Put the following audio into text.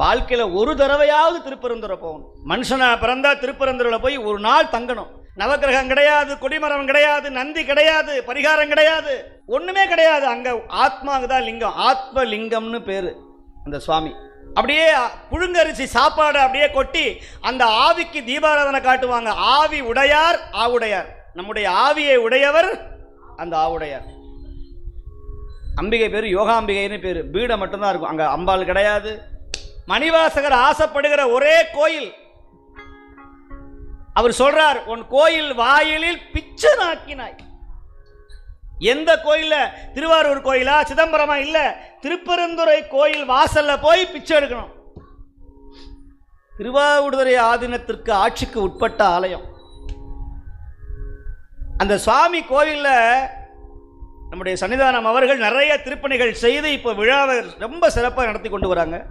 வாழ்க்கையில் ஒரு தடவையாவது திருப்பரந்துரை போகணும். மனுஷனாக பிறந்தா திருப்பரந்துரில் போய் ஒரு நாள் தங்கணும். நவக்கிரகம் கிடையாது கொடிமரம் கிடையாது நந்தி கிடையாது பரிகாரம் கிடையாது ஒன்றுமே கிடையாது. அங்கே ஆத்மாவுக்கு தான் லிங்கம். ஆத்ம லிங்கம்னு பேர் அந்த சுவாமி. அப்படியே புழுங்கரிசி சாப்பாடு அப்படியே கொட்டி அந்த ஆவிக்கு தீபாராதனை காட்டுவாங்க. ஆவி உடையார் ஆவுடையார். நம்முடைய ஆவியை உடையவர் அந்த ஆவுடையார். அம்பிகை பேர் யோகாம்பிகைன்னு பேர். பீடை மட்டும்தான் இருக்கும். அங்கே அம்பாள் கிடையாது மணிவாசகர் ஆசைப்படுகிற ஒரே கோயில். அவர் சொல்றார் உன் கோயில் வாயிலில் பிச்சை நாக்கினாய் எந்த கோயில்ல? திருவாரூர் கோயிலா? சிதம்பரமா? இல்ல. திருப்பெருந்துறை கோயில் வாசல்ல போய் பிச்சை எடுக்கணும். திருவாவூடுதுறை ஆதீனத்திற்கு ஆட்சிக்கு உட்பட்ட ஆலயம். அந்த சுவாமி கோவிலில் நம்முடைய சன்னிதானம் அவர்கள் நிறைய திருப்பணிகள் செய்து இப்போ விழாவை ரொம்ப சிறப்பாக நடத்தி கொண்டு வராங்க.